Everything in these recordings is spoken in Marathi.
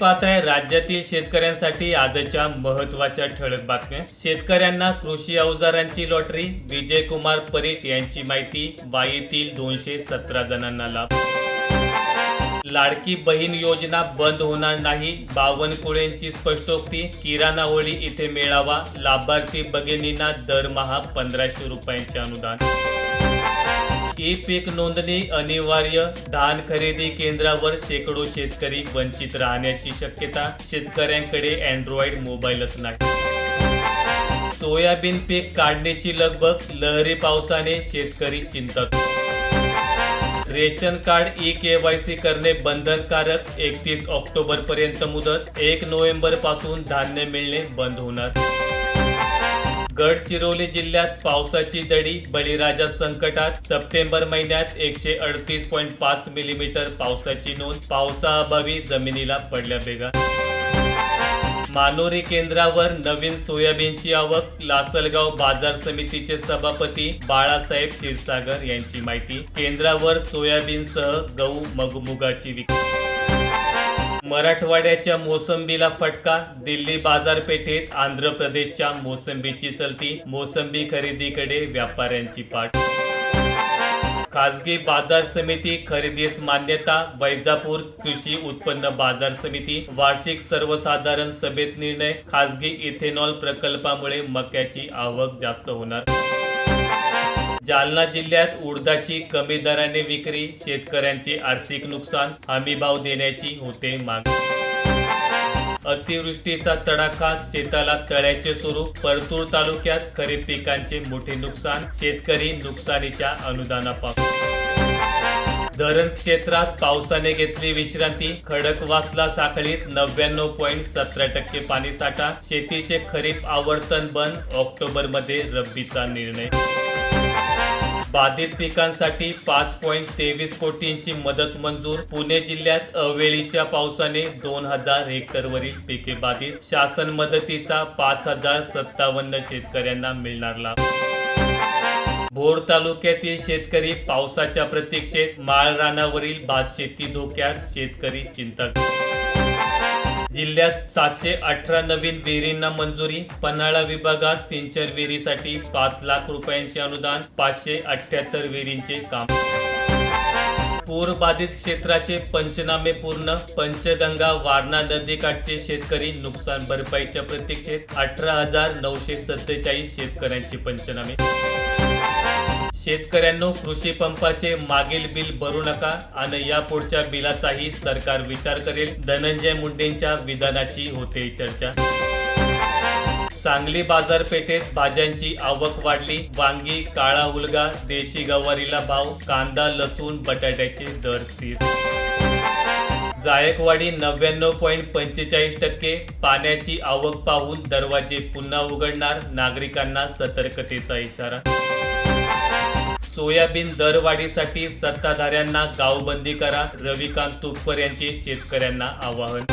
पाहताय राज्यातील शेतकऱ्यांसाठी आजच्या महत्त्वाच्या ठळक बातम्या. शेतकऱ्यांना कृषी अवजारांची लॉटरी विजय कुमार परीट यांची माहिती वाईतील दोनशे सतरा जणांना लाभ. लाडकी बहीण योजना बंद होणार नाही बावनकुळेंची स्पष्टोक्ती किराणावळी इथे मेळावा लाभार्थी भगिनींना दरमहा पंधराशे रुपयांचे अनुदान. ई पीक नोंदणी अनिवार्य धान खरेदी केंद्रावर शेकडो शेतकरी वंचित राहण्याची शक्यता. शेतकऱ्यांकडे अँड्रॉइड मोबाईलच नाही. सोयाबीन पीक काढण्याची लगबग लहरी पावसाने शेतकरी चिंतक. Ration card E K Y C करणे बंधनकारक एकतीस ऑक्टोबर पर्यंत मुदत एक नोव्हेंबरपासून धान्य मिळणे बंद होणार. गडचिरोली जिल्ह्यात पावसाची दडी बळीराजा संकटात सप्टेंबर महिन्यात एकशे अडतीस पॉईंट पाच मिलीमीटर पावसाची नोंद पावसाअभावी जमिनीला पडल्या बेगा. मानोरी केंद्रावर नवीन सोयाबीनची आवक लासलगाव बाजार समितीचे सभापती बाळासाहेब क्षीरसागर यांची माहिती. केंद्रावर सोयाबीनसह गहू मगमुगाची विक्री मराठवाड्याच्या मोसंबीला फटका दिल्ली बाजारपेठेत आंध्र प्रदेशच्या मोसंबीची चलती मोसंबी खरेदीकडे व्यापाऱ्यांची पाठ. खासगी बाजार समिती खरेदीस मान्यता वैजापूर कृषी उत्पन्न बाजार समिती वार्षिक सर्वसाधारण सभेत निर्णय खासगी इथेनॉल प्रकल्पामुळे मक्याची आवक जास्त होणार. जालना जिल्ह्यात उडदाची कमी दराने विक्री शेतकऱ्यांचे आर्थिक नुकसान हमीभाव देण्याची होते मागणी. अतिवृष्टीचा तडाखा शेताला तळ्याचे स्वरूप परतूर तालुक्यात खरीप पिकांचे मोठे नुकसान शेतकरी नुकसानीच्या अनुदानापासून धरण क्षेत्रात पावसाने घेतली विश्रांती खडकवासला साखळीत नव्याण्णव पॉईंट सतरा टक्के पाणीसाठा शेतीचे खरीप आवर्तन बंद ऑक्टोबरमध्ये रब्बीचा निर्णय. बाधित पिकांसाठी पाच पॉईंट तेवीस कोटींची मदत मंजूर. पुणे जिल्ह्यात अवेळीच्या पावसाने दोन हजार हेक्टरवरील पिके बाधित. शासन मदतीचा पाच हजार सत्तावन्न शेतकऱ्यांना मिळणार लाभ. भोर तालुक्यातील शेतकरी पावसाच्या प्रतीक्षेत माळरानावरील भात शेती धोक्यात शेतकरी चिंतक जिल्ह्यात सातशे अठरा नवीन विहिरींना मंजुरी पन्हाळा विभागात सिंचन विहिरीसाठी पाच लाख रुपयांचे अनुदान पाचशे अठ्याहत्तर विहिरींचे काम. पूर बाधित क्षेत्राचे पंचनामे पूर्ण पंचगंगा वारणा नदीकाठचे शेतकरी नुकसान भरपाईच्या प्रतीक्षेत अठरा हजार नऊशे सत्तेचाळीस शेतकऱ्यांचे पंचनामे. शेतकऱ्यांनो कृषी पंपाचे मागील बिल भरू नका आणि या पुढच्या बिलाचाही सरकार विचार करेल. धनंजय मुंडेंच्या विधानाची होते चर्चा. सांगली बाजारपेठेत भाज्यांची आवक वाढली. वांगी काळा उलगा देशी गवारीला भाव कांदा लसूण बटाट्याचे दर स्थिर. जायकवाडी नव्याण्णव पॉईंट पंचेचाळीस टक्के. पाण्याची आवक पाहून दरवाजे पुन्हा उघडणार नागरिकांना सतर्कतेचा इशारा. सोयाबीन दरवाढीसाठी सत्ताधाऱ्यांना गावबंदी करा रविकांत तुपकर यांचे शेतकऱ्यांना आवाहन.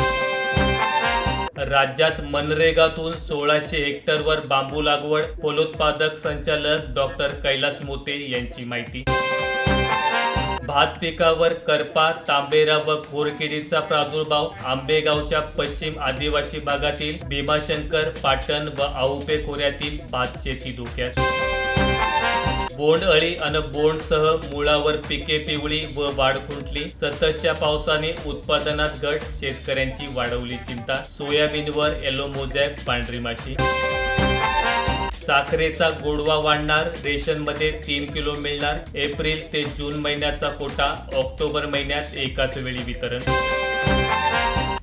राज्यात मनरेगातून सोळाशे हेक्टरवर बांबू लागवड फलोत्पादक संचालक डॉक्टर कैलास मोते यांची माहिती. भात पिकावर करपा तांबेरा व खोरकिडीचा प्रादुर्भाव आंबेगावच्या पश्चिम आदिवासी भागातील भीमाशंकर पाटण व आऊपे खोऱ्यातील भात शेती धोक्यात. बोंडअळी आणि बोंडसह मुळावर पिके पिवळी व वाढ खुंटली. सततच्या पावसाने उत्पादनात घट शेतकऱ्यांची वाढवली चिंता. सोयाबीनवर येलो मोझॅक पांढरी माशी. साखरेचा गोडवा वाढणार रेशनमध्ये तीन किलो मिळणार. एप्रिल ते जून महिन्याचा कोटा ऑक्टोबर महिन्यात एकाच वेळी वितरण.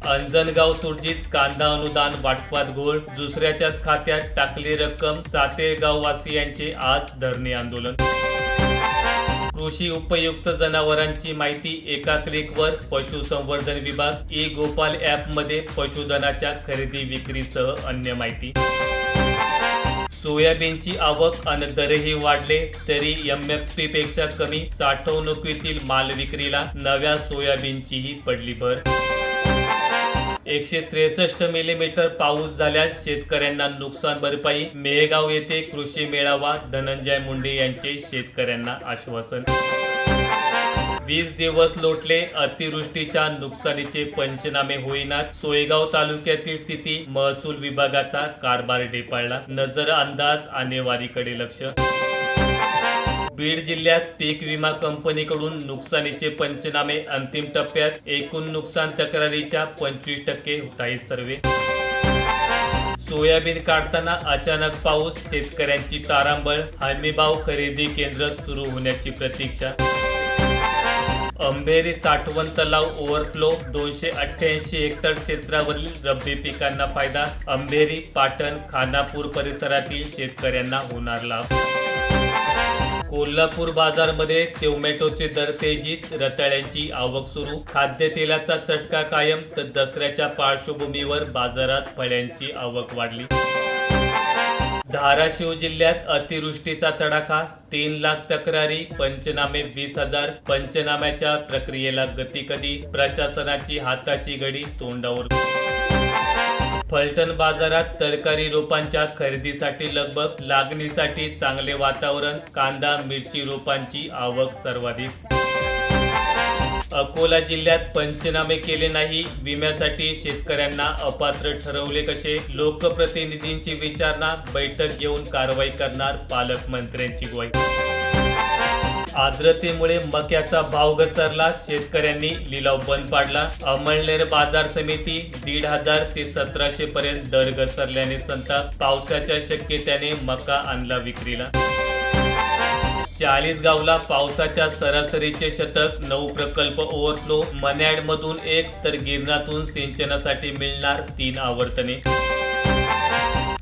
अंजनगाव सुरजीत कांदा अनुदान वाटपात घोळ दुसऱ्याच्याच खात्यात टाकली रक्कम सातेगाव वासियांचे आज धरणे आंदोलन. कृषी उपयुक्त जनावरांची माहिती एका क्लिकवर पशुसंवर्धन विभाग ई गोपाल ॲपमध्ये पशुधनाच्या खरेदी विक्रीसह अन्य माहिती. सोयाबीनची आवक आणि दरही वाढले तरी एम एफ पी पेक्षा कमी साठवणुकीतील माल विक्रीला नव्या सोयाबीनचीही पडली भर. एकशे त्रेसष्ट मिलीमीटर पाऊस झाल्यास शेतकऱ्यांना नुकसान भरपाई. मेहगाव येथे कृषी मेळावा धनंजय मुंडे यांचे शेतकऱ्यांना आश्वासन. वीस दिवस लोटले अतिवृष्टीच्या नुकसानीचे पंचनामे होईनात सोयगाव तालुक्यातील स्थिती महसूल विभागाचा कारभार ढेपाळला. नजर अंदाज आणेवारीकडे लक्ष. बीड जिल्ह्यात पीक विमा कंपनीकडून नुकसानीचे पंचनामे अंतिम टप्प्यात. एकूण नुकसान तक्रारीच्या पंचवीस टक्के होत आहे सर्वे. सोयाबीन काढताना अचानक पाऊस शेतकऱ्यांची तारांबळ हमीभाव खरेदी केंद्र सुरू होण्याची प्रतीक्षा. अंबेरी साठवण तलाव ओव्हरफ्लो दोनशे अठ्ठ्याऐंशी हेक्टर क्षेत्रावरील रब्बी पिकांना फायदा अंबेरी पाटण खानापूर परिसरातील शेतकऱ्यांना होणार लाभ. कोल्हापूर बाजारमध्ये टोमॅटोचे दर तेजीत रताळ्यांची आवक सुरू. खाद्यतेलाचा चटका कायम तर दसऱ्याच्या पार्श्वभूमीवर बाजारात फळ्यांची आवक वाढली. धाराशिव जिल्ह्यात अतिवृष्टीचा तडाखा तीन लाख तक्रारी पंचनामे वीस हजार. पंचनाम्याच्या प्रक्रियेला गती कधी? प्रशासनाची हाताची घडी तोंडावर. फलटण बाजारात तरकारी रोपांच्या खरेदीसाठी लगभग लागणीसाठी चांगले वातावरण कांदा मिरची रोपांची आवक सर्वाधिक. अकोला जिल्ह्यात पंचनामे केले नाही विम्यासाठी शेतकऱ्यांना अपात्र ठरवले कसे? लोकप्रतिनिधींची विचारणा बैठक घेऊन कारवाई करणार पालकमंत्र्यांची ग्वाही. आर्द्रतेमुळे मक्याचा भाव घसरला. शेतकऱ्यांनी लिलाव बंद पाडला. अमळनेर बाजार समिती दीड हजार ते सतराशे पर्यंत दर घसरल्याने संताप. पावसाच्या शक्यतेने मका आणला विक्रीला. चाळीस गावला पावसाच्या सरासरीचे शतक. नऊ प्रकल्प ओव्हरफ्लो. मन्याड मधून एक तर गिरणातून सिंचनासाठी मिळणार तीन आवर्तने.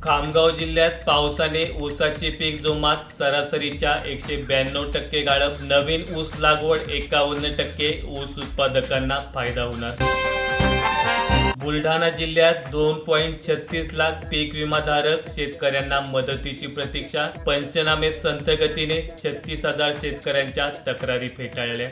खामगाव जिल्ह्यात पावसाने ऊसाचे पीक जोमात सरासरीच्या एकशे ब्याण्णव टक्के गाळप. नवीन ऊस लागवड एकावन्न टक्के ऊस उत्पादकांना फायदा होणार. बुलढाणा जिल्ह्यात दोन पॉईंट छत्तीस लाख पीक विमाधारक शेतकऱ्यांना मदतीची प्रतीक्षा. पंचनामे संथ गतीने छत्तीस हजार शेतकऱ्यांच्या तक्रारी फेटाळल्या.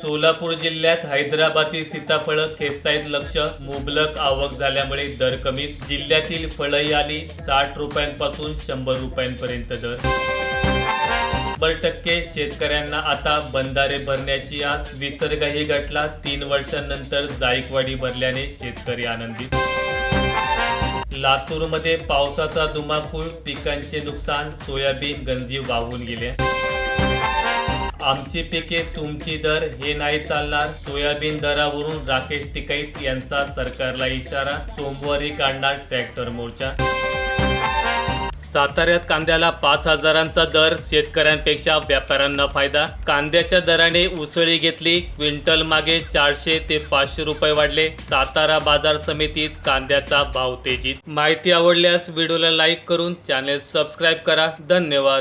सोलापूर जिल्ह्यात हैदराबादी सीताफळं खेचतायत लक्ष मुबलक आवक झाल्यामुळे दर कमीच. जिल्ह्यातील फळही आली साठ रुपयांपासून शंभर रुपयांपर्यंत दर. शंभर टक्के शेतकऱ्यांना आता बंधारे भरण्याची आस. विसर्गही घटला तीन वर्षांनंतर जायकवाडी भरल्याने शेतकरी आनंदित. लातूरमध्ये पावसाचा धुमाकूळ पिकांचे नुकसान सोयाबीन गंजी वाहून गेले. आमची पिके तुमची दर हे नाही चालणार. सोयाबीन दरावरून राकेश टिकैत यांचा सरकारला इशारा. सोमवारी काढणार ट्रॅक्टर मोर्चा. साताऱ्यात कांद्याला पाच हजारांचा दर शेतकऱ्यांपेक्षा व्यापाऱ्यांना फायदा. कांद्याच्या दराने उसळी घेतली क्विंटल मागे चारशे ते पाचशे रुपये वाढले. सातारा बाजार समितीत कांद्याचा भाव तेजीत. माहिती आवडल्यास व्हिडिओला लाईक करून चॅनेल सबस्क्राईब करा. धन्यवाद.